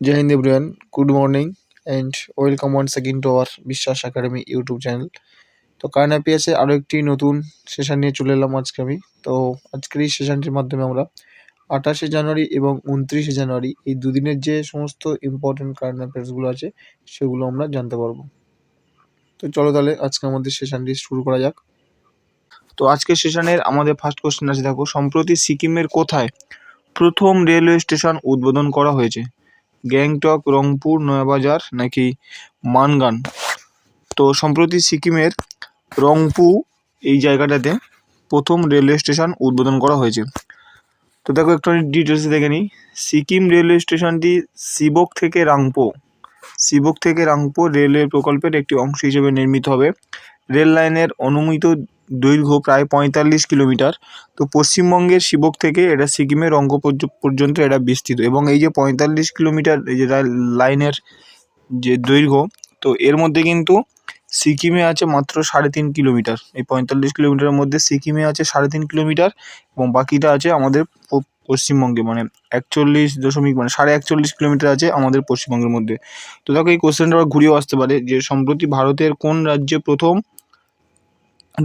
Jai Hind everyone, good morning and welcome once again to our Biswas academy YouTube channel তো current অ্যাফেয়ার্সে আরও একটি নতুন session নিয়ে চলে এলাম আজকে আমি। তো আজকের এই সেশনটির মাধ্যমে আমরা আঠাশে জানুয়ারি এবং উনত্রিশে জানুয়ারি এই দুদিনের যে সমস্ত ইম্পর্টেন্ট কারেন্ট অ্যাফেয়ার্সগুলো আছে সেগুলো আমরা জানতে পারব। তো চলো তাহলে আজকে আমাদের সেশনটি শুরু করা যাক। তো আজকের সেশনের আমাদের ফার্স্ট কোশ্চেন আছে। দেখো সম্প্রতি সিকিমের কোথায় প্রথম রেলওয়ে স্টেশন উদ্বোধন করা হয়েছে? গ্যাংটক, রংপুর, নয়াবাজার নাকি মানগান? তো সম্প্রতি সিকিমের রংপু এই জায়গাটাতে প্রথম রেলওয়ে স্টেশন উদ্বোধন করা হয়েছে। তো দেখো একটু ডিটেলসে দেখে নিই। সিকিম রেলওয়ে স্টেশনটি সিবক থেকে রাংপো। সিবক থেকে রাংপো রেলওয়ে প্রকল্পের একটি অংশ হিসেবে নির্মিত হবে। রেল লাইনের অনুমিত দৈর্ঘ্য প্রায় পঁয়তাল্লিশ কিলোমিটার। তো পশ্চিমবঙ্গের শিবক থেকে এটা সিকিমের অঙ্গ পর্য- পর্যন্ত এটা বিস্তৃত এবং এই যে পঁয়তাল্লিশ কিলোমিটার এই যে লাইনের যে দৈর্ঘ্য, তো এর মধ্যে কিন্তু সিকিমে আছে মাত্র সাড়ে তিন কিলোমিটার। এই পঁয়তাল্লিশ কিলোমিটারের মধ্যে সিকিমে আছে সাড়ে তিন কিলোমিটার এবং বাকিটা আছে আমাদের পশ্চিমবঙ্গে মানে একচল্লিশ দশমিক মানে সাড়ে একচল্লিশ কিলোমিটার আছে আমাদের পশ্চিমবঙ্গের মধ্যে। তো দেখো এই কোশ্চেনটা আবার ঘুরিয়েও আসতে পারে যে সম্প্রতি ভারতের কোন রাজ্যে প্রথম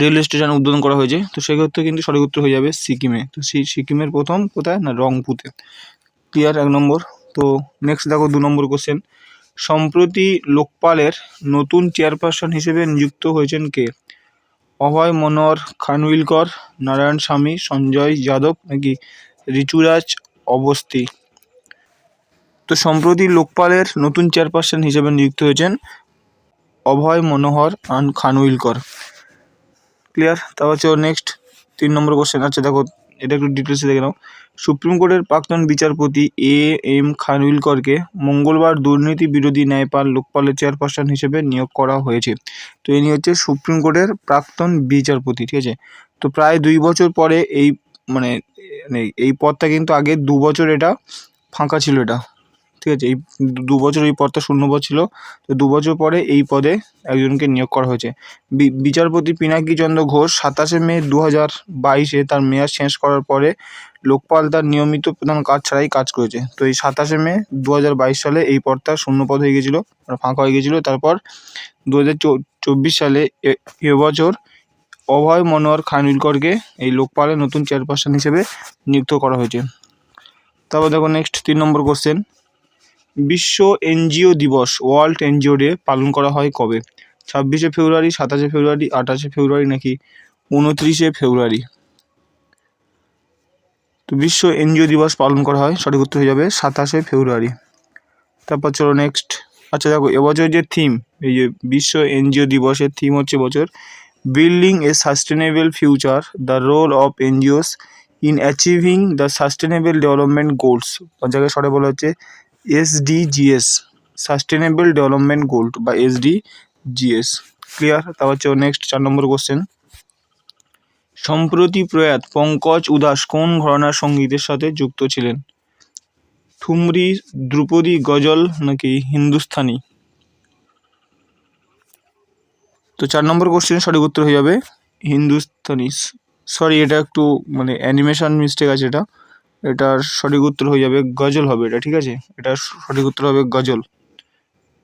রেলওয়ে স্টেশন উদ্বোধন করা হয়েছে। তো সেক্ষেত্রে কিন্তু সঠিক উত্তর হয়ে যাবে সিকিমে। তো সিকিমের প্রথম কোথায়? না রংপুতে ক্লিয়ার? এক নম্বর। তো নেক্সট দেখো দু নম্বর কোশ্চেন সম্প্রতি লোকপালের নতুন চেয়ারপারসন হিসেবে নিযুক্ত হয়েছেন কে? অভয় মনোহর খানউইলকর, নারায়ণ স্বামী, সঞ্জয় যাদব নাকি ঋতুরাজ অবস্থি? তো সম্প্রতি লোকপালের নতুন চেয়ারপারসন হিসেবে নিযুক্ত হয়েছেন অভয় মনোহর আন খানউইলকর। ক্লিয়ার তারপর হচ্ছে নেক্সট তিন নম্বর কোশ্চেন আচ্ছা দেখো, এটা একটু ডিটেলসে দেখে নাও। সুপ্রিম কোর্টের প্রাক্তন বিচারপতি এ এম খানউইলকরকে মঙ্গলবার দুর্নীতি বিরোধী ন্যায়পাল লোকপালের চেয়ারপারসন হিসেবে নিয়োগ করা হয়েছে। তো ইনি হচ্ছে সুপ্রিম কোর্টের প্রাক্তন বিচারপতি, ঠিক আছে? তো প্রায় দুই বছর পরে এই মানে মানে এই পদটা কিন্তু আগে দু বছর এটা ফাঁকা ছিল এটা। ঠিক আছে, এই দু- বছর এই পদটা শূন্যপদ ছিল। তো দু বছর পরে এই পদে একজনকে নিয়োগ করা হয়েছে। বিচারপতি পিনাকি চন্দ্র ঘোষ সাতাশে মে দু হাজার বাইশে তার মেয়াদ শেষ করার পরে লোকপাল তার নিয়মিত প্রধান কাজ ছাড়াই কাজ করেছে। তো এই সাতাশে মে দু হাজার বাইশ সালে এই পদটা শূন্যপদ হয়ে গেছিল মানে ফাঁকা হয়ে গেছিল। তারপর দু হাজার চব্বিশ সালে এবছর অভয় মনোহর খানউইলকরকে এই লোকপালের নতুন চেয়ারপারসন হিসেবে নিযুক্ত করা হয়েছে। তারপর দেখো নেক্সট তিন নম্বর কোশ্চেন বিশ্ব এনজিও দিবস, ওয়ার্ল্ড এনজিও ডে পালন করা হয় কবে? ছাব্বিশে ফেব্রুয়ারি, সাতাশে ফেব্রুয়ারি, আঠাশে ফেব্রুয়ারি নাকি উনত্রিশে ফেব্রুয়ারি? তো বিশ্ব এনজিও দিবস পালন করা হয়, সঠিক উত্তর হয়ে যাবে সাতাশে ফেব্রুয়ারি। তারপর চলো নেক্সট আচ্ছা দেখো, এবছর যে থিম এই যে বিশ্ব এনজিও দিবসের থিম হচ্ছে বছর building a sustainable future the role of NGOs in achieving the sustainable development goals জায়গায় সরে বলা হচ্ছে? এসডিজিএস সাস্টেনেবল ডেভেলপমেন্ট গোল বা এসডিজিএস ক্লিয়ার তারপর হচ্ছে নেক্সট চার নম্বর কোশ্চেন সম্প্রতি প্রয়াত পঙ্কজ উদাস কোন ঘরানার সঙ্গীতের সাথে যুক্ত ছিলেন? ঠুমরি ধ্রুপদী গজল নাকি হিন্দুস্তানি? তো চার নম্বর কোশ্চেন সঠিক উত্তর হয়ে যাবে, হিন্দুস্তানি। সরি এটা একটু মানে অ্যানিমেশন মিস্টেক আছে এটা। এটার সঠিক উত্তর হয়ে যাবে গজল হবে এটা, ঠিক আছে? এটার সঠিক উত্তর হবে গজল।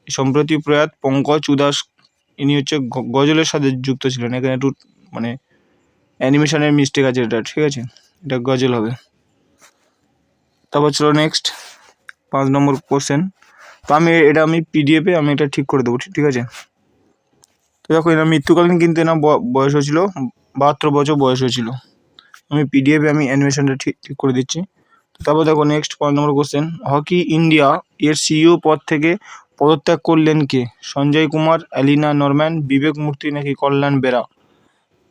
সম্প্রতি প্রয়াত পঙ্কজ উদাস, ইনি হচ্ছে গজলের সাথে যুক্ত ছিলেন। এখানে একটু মানে অ্যানিমেশনের মিস্টেক আছে এটা, ঠিক আছে? এটা গজল হবে। তারপর চলো নেক্সট পাঁচ নম্বর কোশ্চেন তো আমি, এটা আমি পিডিএফে আমি এটা ঠিক করে দেবো, ঠিক- আছে? তো দেখো এনার মৃত্যুকালীন কিন্তু এনার বয়স হয়েছিল, বাহাত্তর বছর বয়স হয়েছিল। আমি পিডিএফে আমি অ্যানিমেশনটা ঠিক ঠিক করে দিচ্ছি। তারপর দেখো নেক্সট পাঁচ নম্বর কোশ্চেন হকি ইন্ডিয়া এর সিইও পদ থেকে পদত্যাগ করলেন কে? সঞ্জয় কুমার অ্যালিনা নরম্যান বিবেক মূর্তি নাকি কল্যাণ বেরা?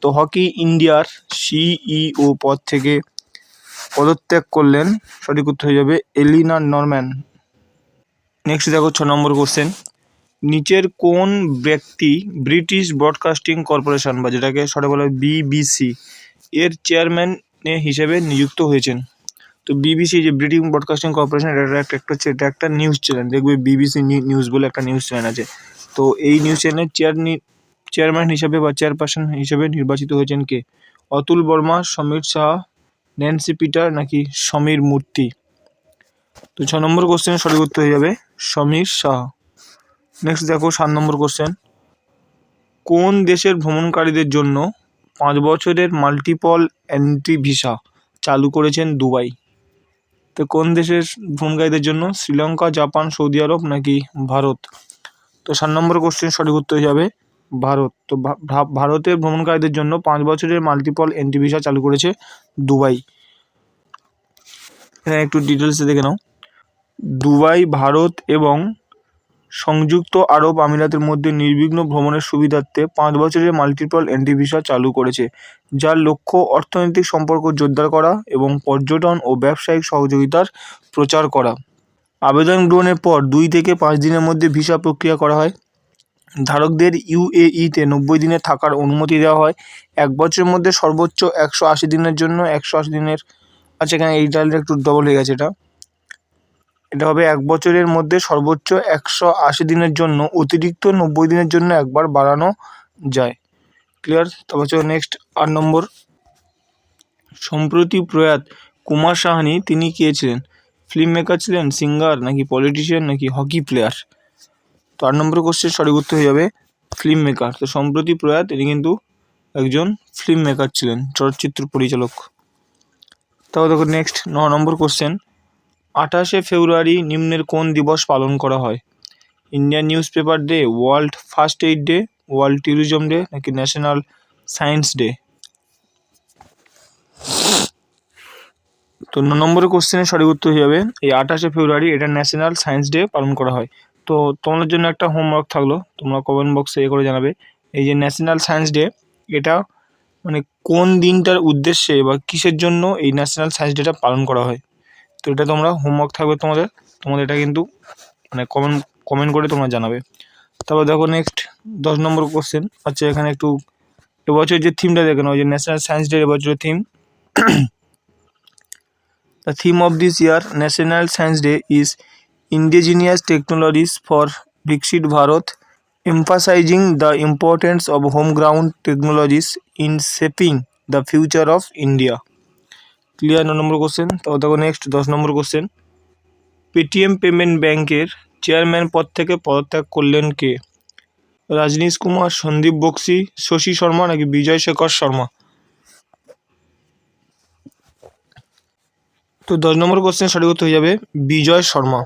তো হকি ইন্ডিয়ার সিইও পদ থেকে পদত্যাগ করলেন, সঠিক উত্তর হয়ে যাবে এলিনা নরম্যান নেক্সট দেখো ছ নম্বর কোশ্চেন নিচের কোন ব্যক্তি ব্রিটিশ ব্রডকাস্টিং কর্পোরেশন বা যেটাকে সঠিক বলা হয় বিবিসি এর চেয়ারম্যান হিসেবে নিযুক্ত হয়েছেন। তো বিবিসি যে ব্রিটিশ ব্রডকাস্টিং কর্পোরেশন একটা একটা হচ্ছে, এটা একটা নিউজ চ্যানেল দেখবে বিবিসি নিউজ বলে একটা নিউজ চ্যানেল আছে। তো এই নিউজ চ্যানেলের চেয়ার চেয়ারম্যান হিসাবে বা চেয়ারপারসন হিসেবে নির্বাচিত হয়েছেন কে? অতুল বর্মা, সমীর শাহ ন্যান্সি পিটার নাকি সমীর মূর্তি? তো ছ নম্বর কোশ্চেনের সঠিক উত্তর হয়ে যাবে, সমীর শাহ নেক্সট দেখো, সাত নম্বর কোশ্চেন কোন দেশের ভ্রমণকারীদের জন্য পাঁচ বছরের মাল্টিপল এন্ট্রি ভিসা চালু করেছেন দুবাই। তো কোন দেশের ভ্রমণকারীদের জন্য? শ্রীলঙ্কা, জাপান, সৌদি আরব নাকি ভারত? তো সাত নম্বর কোশ্চেন সঠিক উত্তর হয়ে যাবে, ভারত। তো ভারতের ভ্রমণকারীদের জন্য পাঁচ বছরের মাল্টিপল এন্ট্রি ভিসা চালু করেছে দুবাই। এখানে একটু ডিটেলসে দেখে নাও। দুবাই, ভারত এবং সংযুক্ত আরব আমিরাতের মধ্যে নির্বিঘ্ন ভ্রমণের সুবিধার্থে পাঁচ বছরের মাল্টিপল এন্ট্রি ভিসা চালু করেছে, যার লক্ষ্য অর্থনৈতিক সম্পর্ক জোরদার করা এবং পর্যটন ও ব্যবসায়িক সহযোগিতার প্রচার করা। আবেদন গ্রহণের পর দুই থেকে পাঁচ দিনের মধ্যে ভিসা প্রক্রিয়া করা হয়। ধারকদের ইউএইতে নব্বই দিনে থাকার অনুমতি দেওয়া হয়। এক বছরের মধ্যে সর্বোচ্চ একশো আশি দিনের জন্য একশো আশি দিনের আচ্ছা এখানে এই ডালটা একটু ডবল হয়ে গেছে এটা। এটা হবে এক বছরের মধ্যে সর্বোচ্চ একশো আশি দিনের জন্য। অতিরিক্ত নব্বই দিনের জন্য একবার বাড়ানো যায়। ক্লিয়ার তারপর নেক্সট আট নম্বর। সম্প্রতি প্রয়াত কুমার সাহানি তিনি কে ছিলেন? ফিল্ম মেকার ছিলেন সিঙ্গার নাকি পলিটিশিয়ান নাকি হকি প্লেয়ার তো আট নম্বর কোশ্চেন সঠিক উত্তর হয়ে যাবে ফিল্ম মেকার তো সম্প্রতি প্রয়াত তিনি কিন্তু একজন ফিল্ম মেকার ছিলেন, চলচ্চিত্র পরিচালক। তারপর দেখো নেক্সট ন নম্বর কোশ্চেন আঠাশে ফেব্রুয়ারি নিম্নের কোন দিবস পালন করা হয়? Indian news paper day, world first aid day, world tourism day, নাকি ন্যাশনাল সায়েন্স ডে? তো ন নম্বরের কোশ্চেনের সঠিক উত্তর হয়ে যাবে। এই আঠাশে ফেব্রুয়ারি এটা ন্যাশনাল সায়েন্স ডে পালন করা হয়। তো তোমাদের জন্য একটা হোমওয়ার্ক থাকল, তোমরা কমেন্ট বক্সে এ করে জানাবে। এই যে ন্যাশনাল সায়েন্স ডে, এটা মানে কোন দিনটার উদ্দেশ্যে বা কিসের জন্য এই ন্যাশনাল সায়েন্স ডেটা পালন করা হয়? তো এটা তোমরা হোমওয়ার্ক থাকবে তোমাদের। তোমাদের এটা কিন্তু মানে কমেন্ট কমেন্ট করে তোমরা জানাবে। তারপর দেখো নেক্সট দশ নম্বর কোশ্চেন হচ্ছে এখানে একটু এবছর যে থিমটা দেখে নাও যে ন্যাশনাল সায়েন্স ডে এবছর theme the theme of this year national science day is indigenous technologies for Viksit Bharat emphasising the importance of home ground technologies in shaping the future of India clear ন নম্বর question তারপর দেখো next দশ নম্বর question Paytm payment ব্যাংকের chairman পদ থেকে পদত্যাগ করলেন কে? রাজনীশ কুমার, সন্দীপ বক্সি, শশী শর্মা নাকি বিজয় শেখর শর্মা? তো দশ নম্বর কোশ্চেন সঠিক উত্তর হয়ে যাবে বিজয় শর্মা।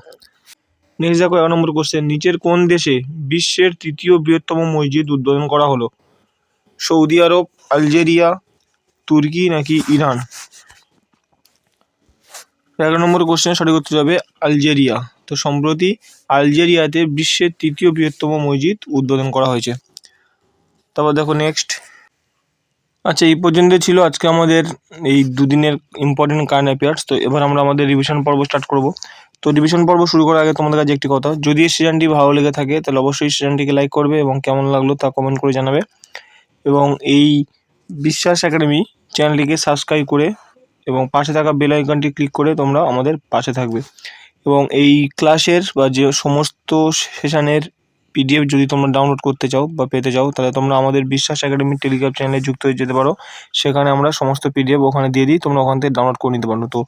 নেক্সট দেখো এক নম্বর কোশ্চেন নিচের কোন দেশে বিশ্বের তৃতীয় বৃহত্তম মসজিদ উদ্বোধন করা হলো? সৌদি আরব, আলজেরিয়া, তুর্কি নাকি ইরান? এগারো নম্বর কোশ্চেন সঠিক উত্তর যাবে আলজেরিয়া। তো সম্প্রতি আলজেরিয়াতে বিশ্বের তৃতীয় বৃহত্তম মসজিদ উদ্বোধন করা হয়েছে। তারপর দেখো নেক্সট আচ্ছা এই পর্যন্ত ছিল আজকে আমাদের এই দুদিনের ইম্পর্টেন্ট কারেন্ট অ্যাফেয়ার্স তো এবার আমরা আমাদের রিভিশন পর্ব স্টার্ট করব। তো রিভিশন পর্ব শুরু করার আগে তোমাদের কাছে একটি কথা। যদি এই সিজনটি ভালো লেগে থাকে, তাহলে অবশ্যই সিজনটিকে লাইক করবে এবং কেমন লাগল তা কমেন্ট করে জানাবে। এবং এই বিশ্বাস একাডেমি চ্যানেলটিকে সাবস্ক্রাইব করে এবং পাশে থাকা বেল আইকনটি ক্লিক করে তোমরা আমাদের পাশে থাকবে। এবং এই ক্লাসের বা যে সমস্ত সেশনের পিডিএফ যদি তোমরা ডাউনলোড করতে চাও বা পেতে চাও, তাহলে তোমরা আমাদের বিশ্বাস একাডেমি টেলিগ্রাম চ্যানেলে যুক্ত হয়ে যেতে পারো। সেখানে আমরা সমস্ত পিডিএফ ওখানে দিয়ে দিই, তোমরা ওখান থেকে ডাউনলোড করে নিতে পারো। তো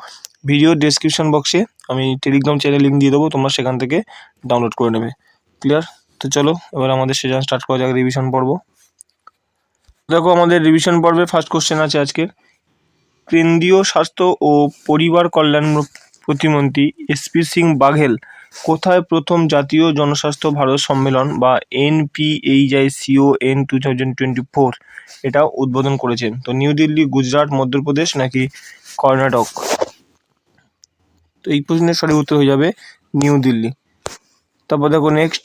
ভিডিও ডেসক্রিপশন বক্সে আমি টেলিগ্রাম চ্যানেল লিঙ্ক দিয়ে দেবো, তোমরা সেখান থেকে ডাউনলোড করে নেবে। ক্লিয়ার তো চলো, এবার আমাদের সেশন স্টার্ট করা যাক রিভিশন পর্ব। দেখো, আমাদের রিভিশন পর্বে ফার্স্ট কোশ্চেন আছে আজকে কেন্দ্রীয় স্বাস্থ্য ও পরিবার কল্যাণ প্রতিমন্ত্রী এসপি সিং বাঘেল কোথায় প্রথম জাতীয় জনস্বাস্থ্য ভারত সম্মেলন বা NPHI C O N two thousand twenty four এটা উদ্বোধন করেছেন তো নিউ দিল্লি, গুজরাট, মধ্যপ্রদেশ নাকি কর্ণাটক? তো এই প্রশ্নের সঠিক উত্তর হয়ে যাবে নিউ দিল্লি। তারপর দেখো next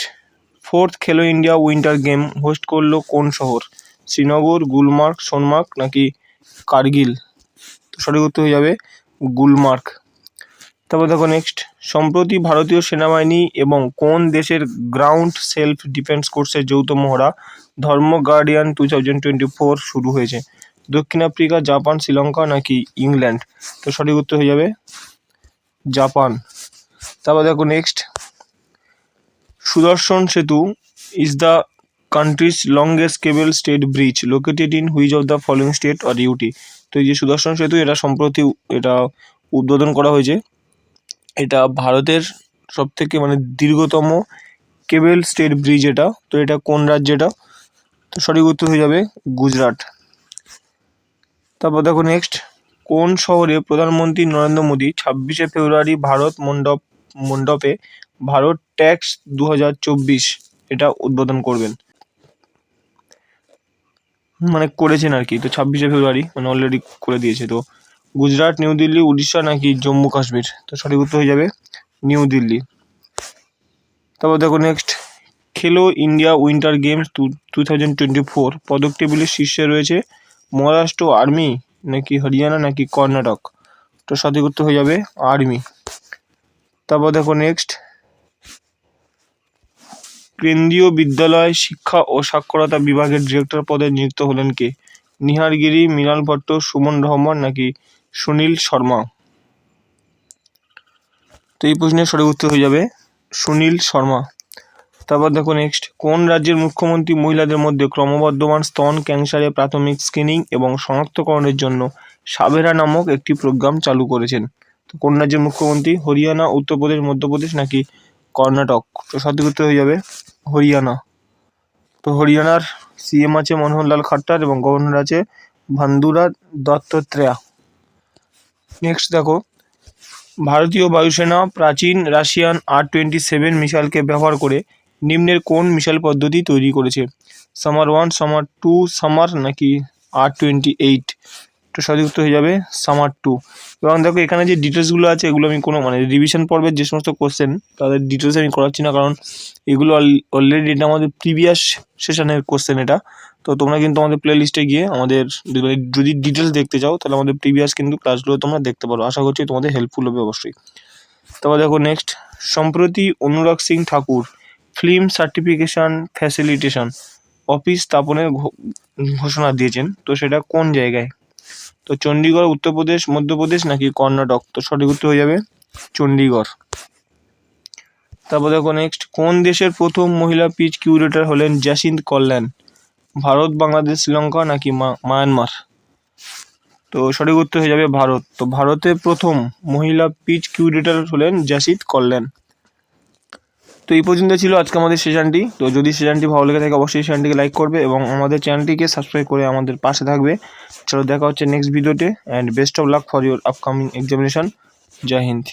fourth Khelo India winter game host করল কোন শহর? শ্রীনগর, গুলমার্গ, সোনমার্গ নাকি কার্গিল? সঠিক উত্তর হয়ে যাবে গুলমার্গ। তারপর দেখো নেক্সট সম্প্রতি ভারতীয় সেনাবাহিনী এবং কোন দেশের গ্রাউন্ড সেলফ ডিফেন্স কোর্সের যৌথ মহড়া Dharma guardian two thousand twenty four শুরু হয়েছে? দক্ষিণ আফ্রিকা, জাপান, শ্রীলঙ্কা নাকি ইংল্যান্ড? তো সঠিক উত্তর হয়ে যাবে জাপান। তারপর দেখো next Sudarshan Setu is the country's longest cable stayed bridge located in which of the following state or UT তো এই যে সুদর্শন সেতু, এটা সম্প্রতি এটা উদ্বোধন করা হয়েছে। এটা ভারতের সব থেকে মানে দীর্ঘতম কেবল স্টেট ব্রিজ এটা। তো এটা কোন রাজ্য এটা? তো সঠিক উত্তর হয়ে যাবে গুজরাট। তারপর দেখো নেক্সট কোন শহরে প্রধানমন্ত্রী নরেন্দ্র মোদী ছাব্বিশে ফেব্রুয়ারি ভারত মণ্ডপ, মণ্ডপে ভারত ট্যাক্স দু হাজার চব্বিশ এটা উদ্বোধন করবেন? মানে করেছেন আর কি। তো ছাব্বিশে ফেব্রুয়ারি মানে অলরেডি করে দিয়েছে। তো গুজরাট, নিউ দিল্লি, উড়িষ্যা নাকি জম্মু কাশ্মীর? তো সঠিক উত্তর হয়ে যাবে নিউ দিল্লি। তারপর দেখো next Khelo India winter games two two thousand twenty four পদক টেবিলের শীর্ষে রয়েছে মহারাষ্ট্র আর্মি, নাকি হরিয়ানা, নাকি কর্ণাটক? তো সঠিক উত্তর হয়ে যাবে আর্মি। তারপর দেখো নেক্সট কেন্দ্রীয় বিদ্যালয় শিক্ষা ও সাক্ষরতা বিভাগের ডিরেক্টর পদে নিযুক্ত হলেন কে? নিহার গিরি মৃণাল ভট্ট, সুমন রহমান নাকি সুনীল শর্মা? তো এই প্রশ্নের সঠিক উত্তর হয়ে যাবে সুনীল শর্মা। তারপর দেখো নেক্সট কোন রাজ্যের মুখ্যমন্ত্রী মহিলাদের মধ্যে ক্রমবর্ধমান স্তন, ক্যান্সারে প্রাথমিক স্ক্রিনিং এবং শনাক্তকরণের জন্য সাবেরা নামক একটি প্রোগ্রাম চালু করেছেন? তো কোন রাজ্যের মুখ্যমন্ত্রী? হরিয়ানা, উত্তরপ্রদেশ, মধ্যপ্রদেশ নাকি কর্ণাটক? তো সঠিক উত্তর হয়ে যাবে হরিয়ানা। তো হরিয়ানার সিএম আছে মনোহরলাল খাট্টার এবং গভর্নর আছে ভান্দুরা দত্তত্রেয়া। নেক্সট দেখো, ভারতীয় বায়ুসেনা প্রাচীন রাশিয়ান আর টোয়েন্টি সেভেন মিসাইলকে ব্যবহার করে নিম্নের কোন মিসাইল পদ্ধতি তৈরি করেছে? সামার ওয়ান সামার টু সামার নাকি আর টোয়েন্টি এইট তো সঠিক হয়ে যাবে সামার টু এবং দেখো, এখানে যে ডিটেলসগুলো আছে, এগুলো আমি কোনো মানে রিভিশন পর্বের যে সমস্ত কোশ্চেন তাদের ডিটেলস আমি করাচ্ছি না, কারণ এগুলো অলরেডি এটা আমাদের প্রিভিয়াস সেশনের কোশ্চেন এটা। তো তোমরা কিন্তু আমাদের প্লে লিস্টে গিয়ে আমাদের যদি- যদি ডিটেলস দেখতে চাও, তাহলে আমাদের প্রিভিয়াস কিন্তু ক্লাসগুলো তোমরা দেখতে পারো। আশা করছি তোমাদের হেল্পফুল হবে অবশ্যই। তারপর দেখো নেক্সট সম্প্রতি Anurag Singh Thakur film certification facilitation office স্থাপনের ঘোষণা দিয়েছেন। তো সেটা কোন জায়গায়? তো চণ্ডীগড় উত্তরপ্রদেশ, মধ্যপ্রদেশ নাকি কর্ণাটক? তো সঠিক উত্তর হয়ে যাবে চণ্ডীগড় তারপর দেখো নেক্সট কোন দেশের প্রথম মহিলা পিচ কিউরেটর হলেন জ্যাসিন্থ কল্যাণ? ভারত, বাংলাদেশ, শ্রীলঙ্কা নাকি মায়ানমার? তো সঠিক উত্তর হয়ে যাবে ভারত। তো ভারতের প্রথম মহিলা পিচ কিউরেটর হলেন জ্যাসিত কল্যাণ। তো এই পর্যন্ত ছিল আজকে আমাদের সেশনটি তো যদি সেশনটি ভালো লেগে থাকে, অবশ্যই সেশনটিকে লাইক করবে এবং আমাদের চ্যানেলটিকে সাবস্ক্রাইব করে আমাদের পাশে থাকবে। চলো দেখা হচ্ছে নেক্সট ভিডিওতে and best of luck for your upcoming examination Jai Hind.